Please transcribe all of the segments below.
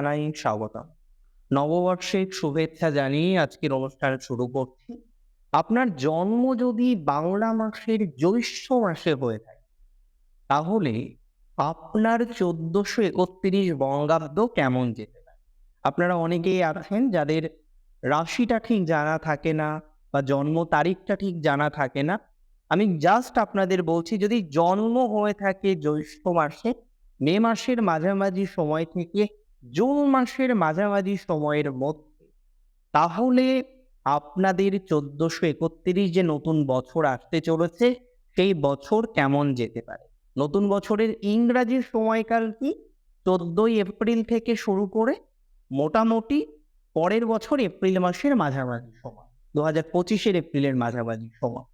জানাই স্বাগতম। নববর্ষের শুভেচ্ছা জানিয়ে আজকের অনুষ্ঠান শুরু করছি। আপনার জন্ম যদি বাংলা মাসের জ্যৈষ্ঠ মাসে হয়ে থাকে, তাহলে আপনার চোদ্দশো একত্রিশ বঙ্গাব্দ কেমন যেতে আপনারা অনেকেই আছেন যাদের রাশিটা ঠিক জানা থাকে না বা জন্ম তারিখটা ঠিক জানা থাকে না। আমি জাস্ট আপনাদের বলছি, যদি জন্ম হয়ে থাকে জ্যৈষ্ঠ মাসে, মে মাসের মাঝামাঝি সময় থেকে জুন মাসের মাঝামাঝি সময়ের মধ্যে, তাহলে আপনাদের চোদ্দশো একত্রিশ যে নতুন বছর আসতে চলেছে, সেই বছর কেমন যেতে পারে? নতুন বছরের ইংরাজি সময়কাল কি? চোদ্দই এপ্রিল থেকে শুরু করে মোটামুটি পরের বছর এপ্রিল মাসের মাঝামাঝি সময় দু হাজার পঁচিশের এপ্রিলের মাঝামাঝি সময়।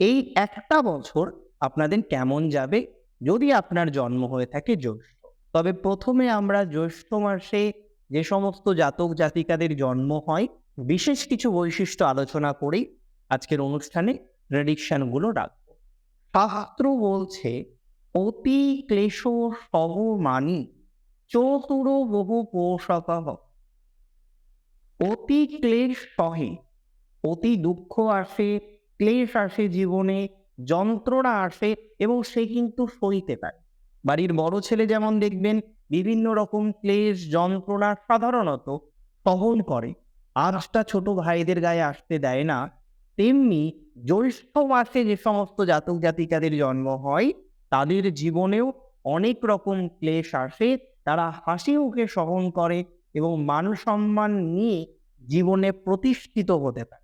এই একটা বছর আপনাদের কেমন যাবে, যদি আপনার জন্ম হয়ে থাকে জ্যৈষ্ঠ তবে প্রথমে আমরা জ্যৈষ্ঠ মাসে যে সমস্ত জাতক জাতিকাদের জন্ম হয়, বিশেষ কিছু বৈশিষ্ট্য আলোচনা করেই আজকের অনুষ্ঠানে প্রেডিকশনগুলো রাখব। শাস্ত্র বলছে, অতি ক্লেশ সহ মানি, চতুর বহু পোষকহ অতি ক্লেশ সহে, অতি দুঃখ আসে, ক্লেশ আসে জীবনে, যন্ত্রণা আসে, এবং সে কিন্তু সইতে পারে। বাড়ির বড় ছেলে যেমন দেখবেন, বিভিন্ন রকম ক্লেশ যন্ত্রণা সাধারণত সহন করে। আজটা ছোট ভাইদের গায়ে আসতে দেয় না। তেমনি জ্যৈষ্ঠ মাসে যে সমস্ত জাতক জাতিকাদের জন্ম হয়, তাদের জীবনেও অনেক রকম ক্লেশ আসে। তারা হাসি মুখে সহন করে এবং মান সম্মান নিয়ে জীবনে প্রতিষ্ঠিত হতে পারে।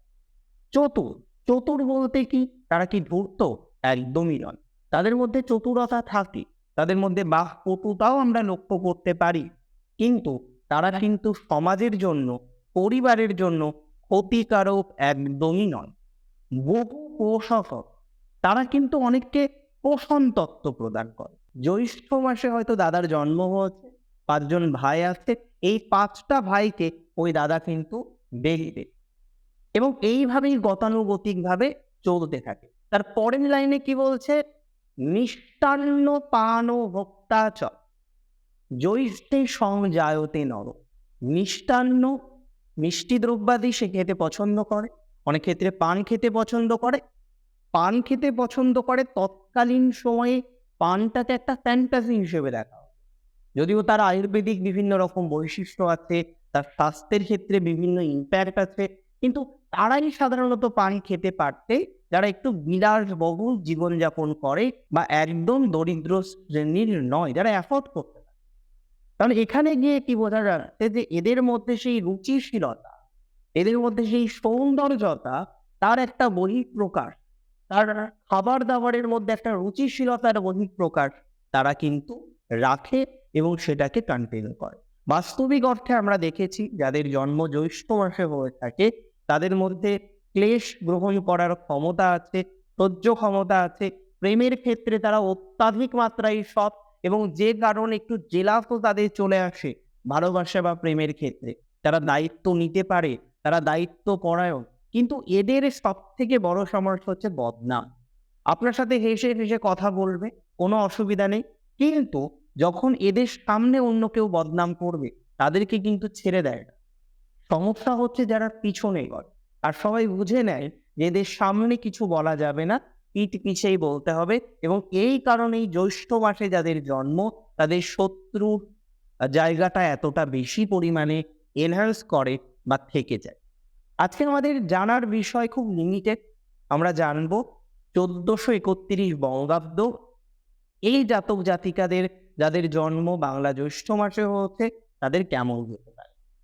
চতুর চতুর বলতে কি? তারা কি ধূর্ত? একদমই নয়। তাদের মধ্যে চতুরতা থাকে। তাদের মধ্যে বাহ পটুতাও আমরা লক্ষ্য করতে পারি? কিন্তু তারা কিন্তু সমাজের জন্য পরিবারের জন্য ক্ষতিকারক একদমই নয়। বহু পোষক তারা কিন্তু অনেককে পোষণ তত্ত্ব প্রদান করে। জ্যৈষ্ঠ মাসে হয়তো দাদার জন্ম হয়েছে পাঁচজন ভাই আছে এই পাঁচটা ভাইকে ওই দাদা কিন্তু দেখবে এবং এইভাবেই গতানুগতিকভাবে চলতে থাকে। তার পরের লাইনে কি বলছে? মিষ্টান্ন পান ভোক্তা চ। জ্যৈষ্ঠে সংজায়তে নর। মিষ্টান্ন মিষ্টি দ্রব্যাদি সে খেতে পছন্দ করে। অনেক ক্ষেত্রে পান খেতে পছন্দ করে। পান খেতে পছন্দ করে তৎকালীন সময়ে পানটাকে একটা ফ্যান্টাসি হিসেবে দেখা যদিও তার আয়ুর্বেদিক বিভিন্ন রকম বৈশিষ্ট্য আছে, তার স্বাস্থ্যের ক্ষেত্রে বিভিন্ন ইম্প্যাক্ট আছে, কিন্তু তারাই সাধারণত পান খেতে পারতে, যারা একটু বিলাসবহুল জীবনযাপন করে বা একদম দরিদ্র শ্রেণির নয়, যারা অ্যাফোর্ড করতে পারে। কারণ এখানে গিয়ে কি বোঝা যাচ্ছে যে এদের মধ্যে সেই রুচিশীলতা, এদের মধ্যে সেই সৌন্দর্যতা, তার একটা বহিঃপ্রকাশ, তার খাবার দাবারের মধ্যে একটা রুচিশীলতার বহিঃপ্রকাশ তারা কিন্তু রাখে এবং সেটাকে কন্টিনিউ করে। বাস্তবিক অর্থে আমরা দেখেছি, যাদের জন্ম জ্যৈষ্ঠ মাসে হয়ে থাকে তাদের মধ্যে ক্লেশ গ্রহণ করার ক্ষমতা আছে, সহ্য ক্ষমতা আছে। প্রেমের ক্ষেত্রে তারা অত্যাধিক মাত্রায় সৎ এবং যে কারণে একটু জেলাসও তাদের চলে আসে ভালোবাসা বা প্রেমের ক্ষেত্রে। তারা দায়িত্ব নিতে পারে, তারা দায়িত্ব পরায়ণ, কিন্তু এদের সব থেকে বড় সমস্যা হচ্ছে বদনাম। আপনার সাথে হেসে হেসে কথা বলবে, কোনো অসুবিধা নেই, কিন্তু যখন এদের সামনে অন্য কেউ বদনাম করবে, তাদেরকে কিন্তু ছেড়ে দেয় না। সমস্যা হচ্ছে যারা পিছনে করে আর সবাই বুঝে নেয় যে এদের সামনে কিছু বলা যাবে না, পিঠ পিছেই বলতে হবে এবং এই কারণেই জ্যৈষ্ঠ মাসে যাদের জন্ম, তাদের শত্রুর জায়গাটা এতটা বেশি পরিমাণে এনহান্স করে বা থেকে যায়। আজকে আমাদের জানার বিষয় খুব লিমিটেড আমরা জানব চোদ্দশো একত্রিশ বঙ্গাব্দ। এই জাতক জাতিকাদের, যাদের জন্ম বাংলা জ্যৈষ্ঠ মাসে হচ্ছে তাদের কেমন হতে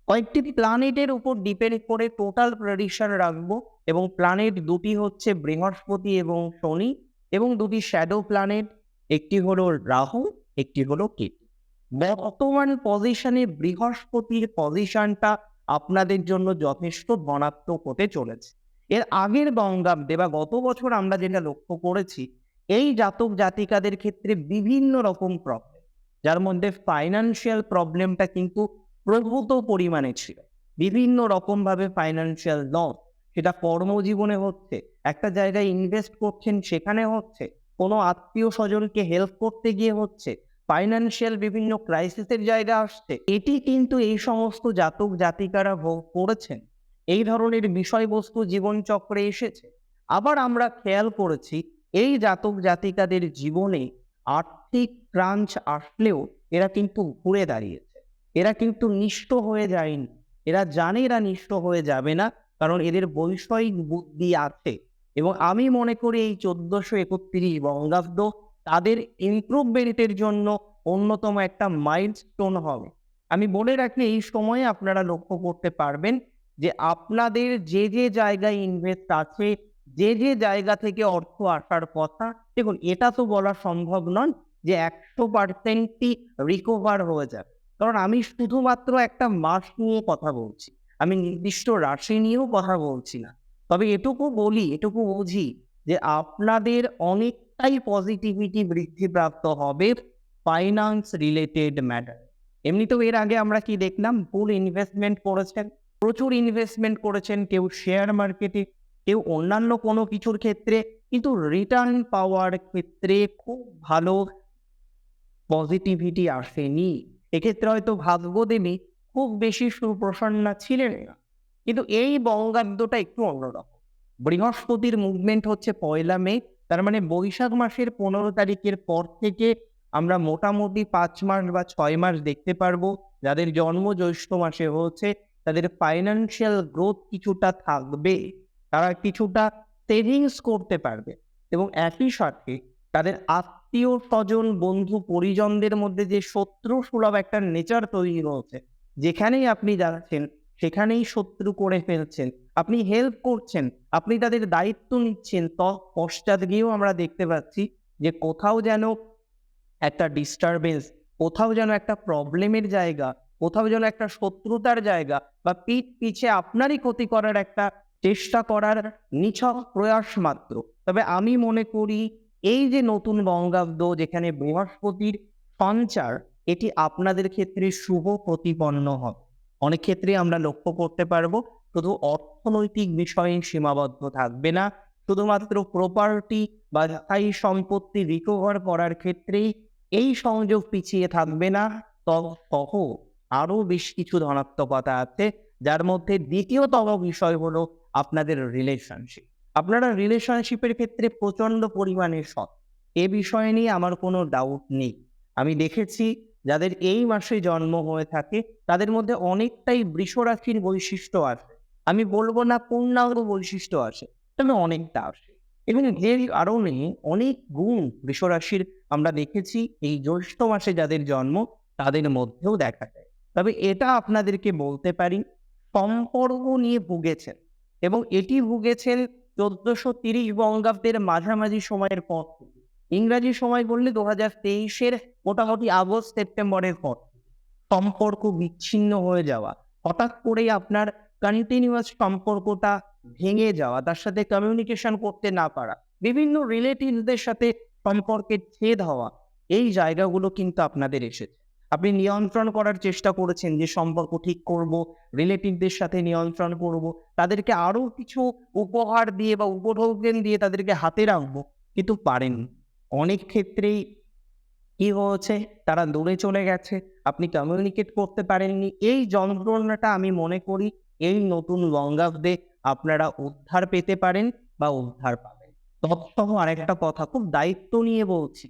কয়েকটি প্ল্যানেটের উপর ডিপেন্ড করে টোটাল প্রেডিকশন রাখব এবং প্ল্যানেট দুটি হচ্ছে বৃহস্পতি এবং শনি এবং দুটি শ্যাডো প্ল্যানেট একটি হলো রাহু, একটি হলো কেতু। বর্তমান পজিশনে বৃহস্পতির পজিশনটা আপনাদের জন্য যথেষ্ট ধনাত্মক হতে চলেছে। এর আগের বঙ্গাব্দে বা গত বছর আমরা যেটা লক্ষ্য করেছি, এই জাতক জাতিকাদের ক্ষেত্রে বিভিন্ন রকম প্রবলেম যার মধ্যে ফাইন্যান্সিয়াল প্রবলেমটা কিন্তু প্রভূত পরিমাণে ছিল। বিভিন্ন রকম ভাবে ফাইন্যান্সিয়াল লস সেটা কর্মজীবনে হচ্ছে, একটা জায়গায় ইনভেস্ট করছেন সেখানে হচ্ছে, কোনো আত্মীয় স্বজনকে হেল্প করতে গিয়ে হচ্ছে ফাইন্যান্সিয়াল বিভিন্ন ক্রাইসিসের জায়গা আসছে। এটি কিন্তু এই সমস্ত জাতক জাতিকারা ভোগ করেছেন। এই ধরনের বিষয়বস্তু জীবনচক্রে এসেছে। আবার আমরা খেয়াল করেছি, এই জাতক জাতিকাদের জীবনে আর্থিক ক্রাঞ্চ আসলেও এরা কিন্তু ঘুরে দাঁড়িয়েছে। এরা কিন্তু নিষ্ঠ হয়ে যায়নি। এরা জানে এরা নিষ্ঠ হয়ে যাবে না, কারণ এদের বৈষয়িক বুদ্ধি আছে। এবং আমি মনে করি এই চোদ্দশো একত্রিশ বঙ্গাব্দ তাদের ইমপ্রুভমেন্টের জন্য অন্যতম একটা মাইলস্টোন হবে। আমি বলে রাখি, এই সময়ে আপনারা লক্ষ্য করতে পারবেন যে আপনাদের যে যে জায়গায় ইনভেস্ট আছে, যে যে জায়গা থেকে অর্থ আসার কথা, দেখুন, এটা তো বলা সম্ভব নয় যে একশো পার্সেন্টই রিকভার হয়ে যাবে। কারণ আমি শুধুমাত্র একটা মাস নিয়ে কথা বলছি। আমি নির্দিষ্ট রাশি নিয়েও কথা বলছি না। তবে এটুকু বলি, এটুকু বুঝি যে আপনাদের অনেকটাই পজিটিভিটি বৃদ্ধিপ্রাপ্ত হবে ফাইন্যান্স রিলেটেড ম্যাটার এমনিতেও এর আগে আমরা কি দেখলাম ফুল ইনভেস্টমেন্ট করেছেন, প্রচুর ইনভেস্টমেন্ট করেছেন কেউ শেয়ার মার্কেটে কেউ অন্যান্য কোনো কিছুর ক্ষেত্রে, কিন্তু রিটার্ন পাওয়ার ক্ষেত্রে খুব ভালো পজিটিভিটি আসেনি। এক্ষেত্রে হয়তো ভাগ্যদেবী খুব বেশি সুপ্রসন্না ছিলেন না। কিন্তু এই বঙ্গাব্দটা একটু অন্যরকম। বৃহস্পতির মুভমেন্ট হচ্ছে পয়লা মে, তার মানে বৈশাখ মাসের পনেরো তারিখের পর থেকে আমরা মোটামুটি পাঁচ মাস বা ছয় মাস দেখতে পারব। যাদের জন্ম জ্যৈষ্ঠ মাসে হচ্ছে তাদের ফাইন্যান্সিয়াল গ্রোথ কিছুটা থাকবে। তারা কিছুটা সেভিংস করতে পারবে। এবং একই সাথে তাদের আত্মীয় স্বজন, বন্ধু, পরিজনদের মধ্যে যে শত্রু সুলভ একটা নেচার তৈরি হচ্ছে যেখানেই আপনি যাচ্ছেন, সেখানেই শত্রু করে ফেলছেন, আপনি হেল্প করছেন, আপনি তাদের দায়িত্ব নিচ্ছেন পশ্চাৎ গিয়েও আমরা দেখতে পাচ্ছি যে কোথাও যেন একটা ডিস্টারবেন্স কোথাও যেন একটা প্রবলেমের জায়গা, কোথাও যেন একটা শত্রুতার জায়গা বা পিঠ পিছে আপনারই ক্ষতি করার একটা চেষ্টা করার নিছক প্রয়াস মাত্র। তবে আমি মনে করি এই যে নতুন বঙ্গাব্দ যেখানে বৃহস্পতির সঞ্চার, এটি আপনাদের ক্ষেত্রে শুভ প্রতিপন্ন হবে। অনেক ক্ষেত্রে আমরা লক্ষ্য করতে পারব, শুধু অর্থনৈতিক বিষয়ে সীমাবদ্ধ থাকবে না, শুধুমাত্র প্রপার্টি বা স্থায়ী সম্পত্তি রিকভার করার ক্ষেত্রেই এই সংযোগ পিছিয়ে থাকবে না সহ আরও বেশ কিছু ধনাত্মকতা আছে, যার মধ্যে দ্বিতীয়তম বিষয় হলো আপনাদের রিলেশনশিপ আপনারা রিলেশনশিপের ক্ষেত্রে প্রচণ্ড পরিমাণে সৎ। এ বিষয়ে নিয়ে আমার কোনো ডাউট নেই। আমি দেখেছি যাদের এই মাসে জন্ম হয়ে থাকে, তাদের মধ্যে অনেকটাই বৃষরাশির বৈশিষ্ট্য আছে। আমি বলব না পূর্ণাঙ্গ বৈশিষ্ট্য আছে, তবে অনেকটা আসে এবং যে কারণে অনেক গুণ বৃষরাশির আমরা দেখেছি এই জ্যৈষ্ঠ মাসে যাদের জন্ম, তাদের মধ্যেও দেখা যায়। তবে এটা আপনাদেরকে বলতে পারি, সম্পর্ক নিয়ে ভুগেছেন এবং এটি ভুগেছেন চোদ্দশো তিরিশ বঙ্গাব্দের মাঝামাঝি সময়ের পর, ইংরাজি সময় বললে দু হাজার তেইশের মোটামুটি আগস্ট, সেপ্টেম্বরের পর, সম্পর্ক বিচ্ছিন্ন হয়ে যাওয়া। হঠাৎ করেই আপনার কন্টিনিউয়াস সম্পর্কটা ভেঙে যাওয়া, তার সাথে কমিউনিকেশন করতে না পারা, বিভিন্ন রিলেটিভদের সাথে সম্পর্কের ছেদ হওয়া, এই জায়গাগুলো কিন্তু আপনাদের এসেছে। আপনি নিয়ন্ত্রণ করার চেষ্টা করেছেন যে সম্পর্ক ঠিক করব রিলেটিভদের সাথে নিয়ন্ত্রণ করব, তাদেরকে আরও কিছু উপহার দিয়ে বা উপঢৌকেন দিয়ে তাদেরকে হাতে রাখব, কিন্তু পারেন অনেক ক্ষেত্রেই কি হয়েছে, তারা দূরে চলে গেছে, আপনি কমিউনিকেট করতে পারেননি। এই যন্ত্রণাটা আমি মনে করি এই নতুন বঙ্গাব্দে আপনারা উদ্ধার পেতে পারেন বা উদ্ধার পাবেন। তৎসহ আরেকটা কথা, খুব দায়িত্ব নিয়ে বলছি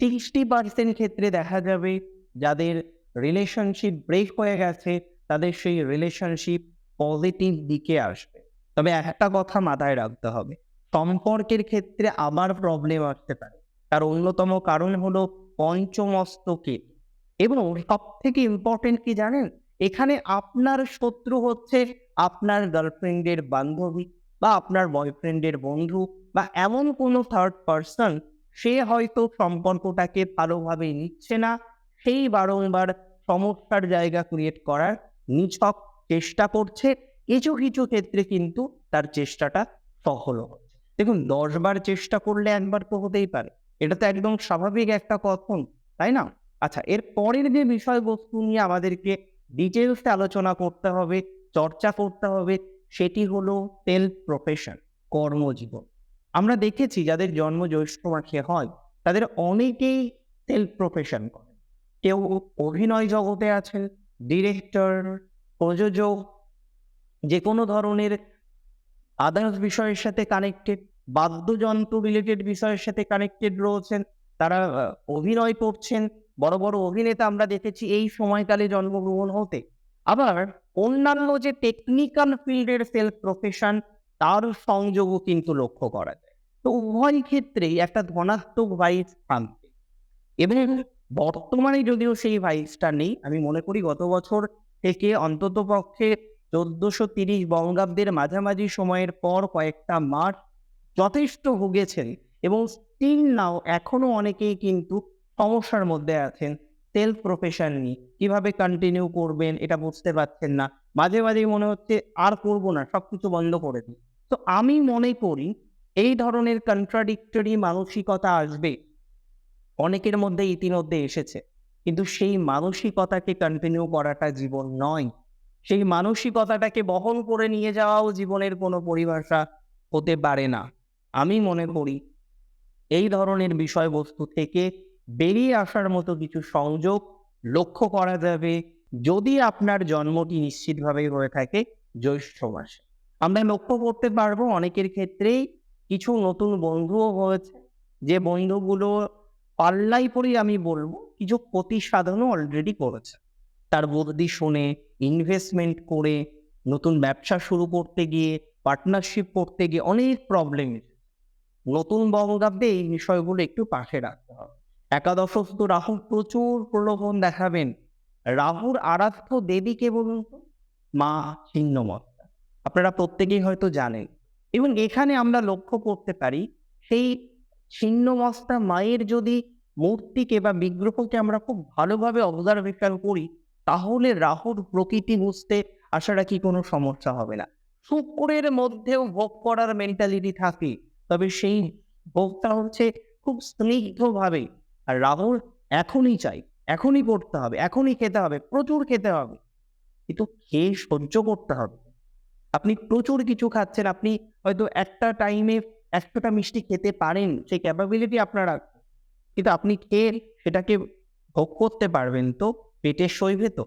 সিক্সটি পার্সেন্ট ক্ষেত্রে দেখা যাবে যাদের রিলেশনশিপ ব্রেক হয়ে গেছে, তাদের সেই রিলেশনশিপ পজিটিভ দিকে আসবে। তবে একটা কথা মাথায় রাখতে হবে, সম্পর্কের ক্ষেত্রে আবার প্রবলেম আসতে পারে। তার অন্যতম কারণ হলো পঞ্চমস্তকে। এবং সব থেকে ইম্পর্টেন্ট কি জানেন? এখানে আপনার শত্রু হচ্ছে আপনার গার্লফ্রেন্ডের বান্ধবী বা আপনার বয়ফ্রেন্ডের বন্ধু বা এমন কোনো থার্ড পার্সন সে হয়তো সম্পর্কটাকে ভালোভাবে নিচ্ছে না সেই বারংবার সমস্যার জায়গা ক্রিয়েট করার নিছক চেষ্টা করছে। কিছু কিছু ক্ষেত্রে কিন্তু তার চেষ্টাটা সফল হচ্ছে। দেখুন দশ বার চেষ্টা করলে একবার তো হতেই পারে। এটা তো একদম স্বাভাবিক একটা কথন তাই না? আচ্ছা এর পরের যে বিষয়বস্তু নিয়ে আমাদেরকে ডিটেলসে আলোচনা করতে হবে, চর্চা করতে হবে, সেটি হলো সেলফ প্রফেশন কর্মজীবন। আমরা দেখেছি, যাদের জন্ম জ্যৈষ্ঠ মাসে হয়, তাদের অনেকেই সেলফ প্রফেশন করেন কেউ অভিনয় জগতে আছেন ডিরেক্টর প্রযোজক যে কোনো ধরনের আদার্স বিষয়ের সাথে কানেক্টেড বাদ্যযন্ত্র রিলেটেড বিষয়ের সাথে কানেক্টেড রয়েছেন, তারা অভিনয় করছেন, বড় বড় অভিনেতা আমরা দেখেছি এই সময়কালে জন্মগ্রহণ হতে। আবার অন্যান্য যে টেকনিক্যাল ফিল্ডের সেলফ প্রফেশন তার সংযোগও কিন্তু লক্ষ্য করা যায়। তো উভয় ক্ষেত্রেই একটা ধনাত্মক ভাইস থাকবে। এবং বর্তমানে যদিও সেই ভাইসটা নেই, আমি মনে করি গত বছর থেকে অন্তত পক্ষে চোদ্দশো তিরিশ বঙ্গাব্দের মাঝামাঝি সময়ের পর কয়েকটা মাঠ যথেষ্ট ভুগেছেন এবং স্টিল নাও এখনও অনেকেই কিন্তু সমস্যার মধ্যে আছেন সেলফ প্রফেশন নিয়ে। কীভাবে কন্টিনিউ করবেন এটা বুঝতে পারছেন না। মাঝে মাঝে মনে হচ্ছে আর করব না, সবকিছু বন্ধ করে দিই। তো আমি মনে করি এই ধরনের কন্ট্রাডিক্টরি মানসিকতা আসবে অনেকের মধ্যে ইতিমধ্যে এসেছে। কিন্তু সেই মানসিকতাকে কন্টিনিউ করাটা জীবন নয়। সেই মানসিকতাটাকে বহন করে নিয়ে যাওয়াও জীবনের কোনো পরিভাষা হতে পারে না। আমি মনে করি, এই ধরনের বিষয়বস্তু থেকে বেরিয়ে আসার মতো কিছু সংযোগ লক্ষ্য করা যাবে যদি আপনার জন্মটি নিশ্চিতভাবে হয়ে থাকে জ্যৈষ্ঠ মাসে। আমরা লক্ষ্য করতে পারব অনেকের ক্ষেত্রেই কিছু নতুন বন্ধুও হয়েছে। যে বন্ধুগুলো পাল্লাই পরেই আমি বলব কিছু ক্ষতি সাধনও অলরেডি করেছে। তার বুদ্ধি শুনে ইনভেস্টমেন্ট করে, নতুন ব্যবসা শুরু করতে গিয়ে পার্টনারশিপ করতে গিয়ে অনেক প্রবলেম নতুন বঙ্গাব্দে এই বিষয়গুলো একটু পাশে রাখতে হবে। একাদশস্থ রাহু প্রচুর প্রলোভন দেখাবেন। রাহুর আরাধ্য দেবীকে বলুন তো? মা ছিন্নমস্তা আপনারা প্রত্যেকেই হয়তো জানেন। এবং এখানে আমরা লক্ষ্য করতে পারি, সেই ছিন্নমস্তা মায়ের যদি মূর্তিকে বা বিগ্রহকে আমরা খুব ভালোভাবে অবজারভেশন করি, তাহলে রাহুর প্রকৃতি বুঝতে আসাটা কি কোনো সমস্যা হবে না। শুক্রের মধ্যেও ভোগ করার মেন্টালিটি থাকে, তবে সেই ভোগটা হচ্ছে খুব স্নিগ্ধভাবে। আর রাহুল এখনই চাই, এখনই করতে হবে, এখনই খেতে হবে, প্রচুর খেতে হবে। কিন্তু খেয়ে সহ্য করতে হবে? আপনি প্রচুর কিছু খাচ্ছেন, আপনি হয়তো একটা টাইমে একশোটা মিষ্টি খেতে পারেন, সেই ক্যাপাবিলিটি আপনার কিন্তু আপনি খেয়ে সেটাকে ভোগ করতে পারবেন তো পেটের সইবে তো।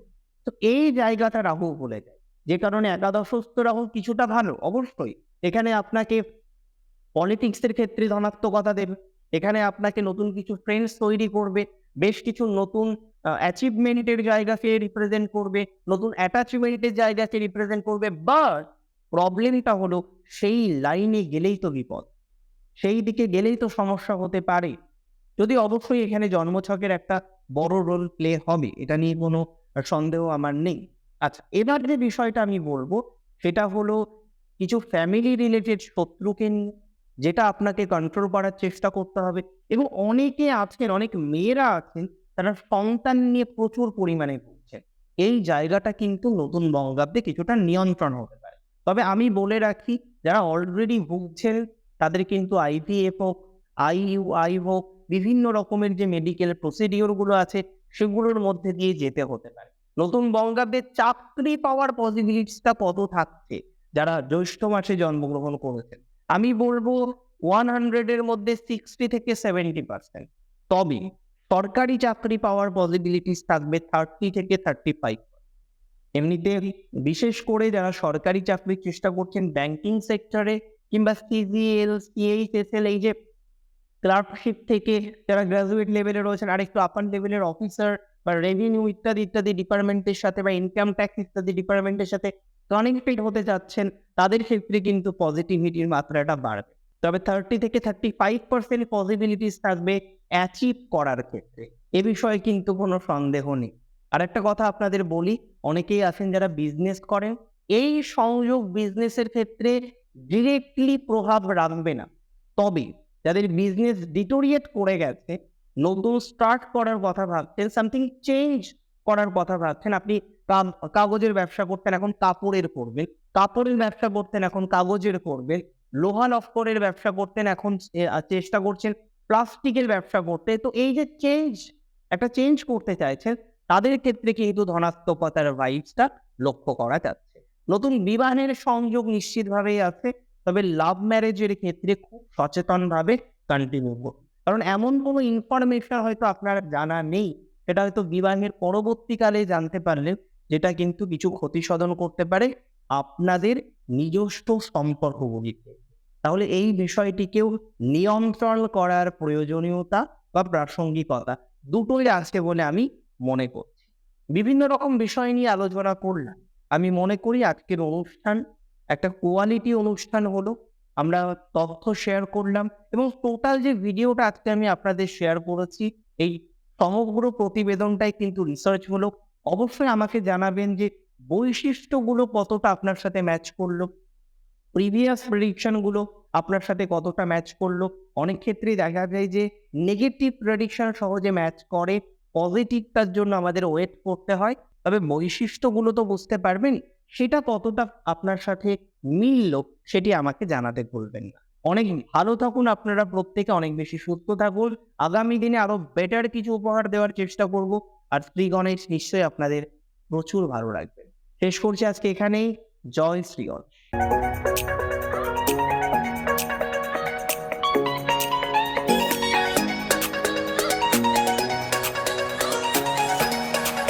তো এই জায়গাটা রাহু বলে যায় যে কারণে একাদশস্থ রাহু কিছুটা ভালো, অবশ্যই। এখানে আপনাকে পলিটিক্সের ক্ষেত্রে ধনাত্মকতা দেবে। এখানে আপনাকে নতুন কিছু ফ্রেন্ডস তৈরি করবে, বেশ কিছু নতুন অ্যাচিভমেন্টের জায়গাকে রিপ্রেজেন্ট করবে, নতুন অ্যাটাচমেন্টের জায়গাকে রিপ্রেজেন্ট করবে। বাট প্রবলেমটা হলো সেই লাইনে গেলেই তো বিপদ। সেই দিকে গেলেই তো সমস্যা হতে পারে। যদি অবশ্যই এখানে জন্মছকের একটা বড় রোল প্লে হবে, এটা নিয়ে কোনো সন্দেহ আমার নেই। আচ্ছা এবার যে বিষয়টা আমি বলব, সেটা হলো কিছু ফ্যামিলি রিলেটেড শত্রুকে নিয়ে, যেটা আপনাকে কন্ট্রোল করার চেষ্টা করতে হবে এবং অনেকে আছেন, অনেক মেয়েরা আছেন, তারা সন্তান নিয়ে প্রচুর পরিমাণে ভুগছেন। এই জায়গাটা কিন্তু নতুন বঙ্গাব্দে কিছুটা নিয়ন্ত্রণ হতে পারে। তবে আমি বলে রাখি, যারা অলরেডি ভুগছেন তাদের কিন্তু আইভিএফ হোক আইইউআই হোক, বিভিন্ন রকমের যে মেডিকেল প্রসিডিওরগুলো আছে, সেগুলোর মধ্যে দিয়ে যেতে হতে পারে। নতুন বঙ্গাব্দে চাকরি পাওয়ার পসিবিলিটিসটা কত থাকছে? যারা জ্যৈষ্ঠ মাসে জন্মগ্রহণ করেছেন। আমি বলব ওয়ান হান্ড্রেডের মধ্যে সিক্সটি থেকে সেভেন্টি পার্সেন্ট তবে সরকারি চাকরি পাওয়ার পসিবিলিটিস থাকবে থার্টি থেকে থার্টি ফাইভ এমনিতে বিশেষ করে যারা সরকারি চাকরির চেষ্টা করছেন ব্যাংকিং সেক্টরে কিংবা সিজিএল সিএইচএসএল এই যে ক্লার্কশিপ থেকে যারা গ্রাজুয়েট লেভেলে রয়েছেন, আরেকটু আপার লেভেলের অফিসার বা রেভিনিউ ইত্যাদি ইত্যাদি ডিপার্টমেন্টের সাথে বা ইনকাম ট্যাক্স ইত্যাদি ডিপার্টমেন্টের সাথে কানেক্টেড হতে যাচ্ছেন তাদের ক্ষেত্রে কিন্তু পজিটিভিটির মাত্রাটা বাড়বে। তবে থার্টি থেকে থার্টি ফাইভ পার্সেন্ট পসিবিলিটিস থাকবে অ্যাচিভ করার ক্ষেত্রে। এ বিষয়ে কিন্তু কোনো সন্দেহ নেই। আর একটা কথা আপনাদের বলি, অনেকেই আছেন যারা বিজনেস করেন, এই সংযোগ বিজনেসের ক্ষেত্রে ডিরেক্টলি প্রভাব রাখবে না। তবে যাদের বিজনেস ডিটোরিয়েট করে গেছে, নতুন স্টার্ট করার কথা ভাবছেন সামথিং চেঞ্জ করার কথা ভাবছেন, আপনি কাগজের ব্যবসা করতেন এখন কাপড়ের করবেন, কাপড়ের ব্যবসা করতেন এখন কাগজের করবেন, লোহা লস্করের ব্যবসা করতেন এখন চেষ্টা করছেন প্লাস্টিকের ব্যবসা করতে, তো এই যে চেঞ্জ একটা চেঞ্জ করতে চাইছেন, তাদের ক্ষেত্রে কিন্তু ধনাত্মকতার ভাইবসটা লক্ষ্য করা যাচ্ছে। নতুন বিবাহের সংযোগ নিশ্চিতভাবেই আছে, তবে লাভ ম্যারেজের ক্ষেত্রে খুব সচেতনভাবে কন্টিনিউ করুন। কারণ এমন কোনো ইনফরমেশন হয়তো আপনার জানা নেই, সেটা হয়তো বিবাহের পরবর্তীকালে জানতে পারলে, যেটা কিন্তু কিছু ক্ষতি সাধন করতে পারে আপনাদের নিজস্ব সম্পর্কগুলিতে। তাহলে এই বিষয়টিকেও নিয়ন্ত্রণ করার প্রয়োজনীয়তা বা প্রাসঙ্গিকতা দুটোই আছে বলে আমি মনে করছি। বিভিন্ন রকম বিষয় নিয়ে আলোচনা করলাম। আমি মনে করি আজকের অনুষ্ঠান, একটা কোয়ালিটি অনুষ্ঠান হলো, আমরা তথ্য শেয়ার করলাম এবং টোটাল যে ভিডিওটা আজকে আমি আপনাদের শেয়ার করেছি, এই সমগ্র প্রতিবেদনটাই কিন্তু রিসার্চ হলো। অবশ্যই আমাকে জানাবেন যে বৈশিষ্ট্যগুলো কতটা আপনার সাথে ম্যাচ করল প্রিভিয়াস প্রেডিকশনগুলো আপনার সাথে কতটা ম্যাচ করল। অনেক ক্ষেত্রেই দেখা যায় যে নেগেটিভ প্রেডিকশন সহজে ম্যাচ করে পজিটিভটার জন্য আমাদের ওয়েট করতে হয়। তবে বৈশিষ্ট্যগুলো তো বুঝতে পারবেন, সেটা কতটা আপনার সাথে মিলল সেটি আমাকে জানাতে ভুলবেন না। অনেক ভালো থাকুন আপনারা প্রত্যেকে, অনেক বেশি সুস্থ থাকুন। আগামী দিনে আরও বেটার কিছু উপহার দেওয়ার চেষ্টা করব। আর শ্রী গণেশ নিশ্চয়ই আপনাদের প্রচুর ভালো লাগবে। শেষ করছি আজকে এখানেই। জয় শ্রী গণেশ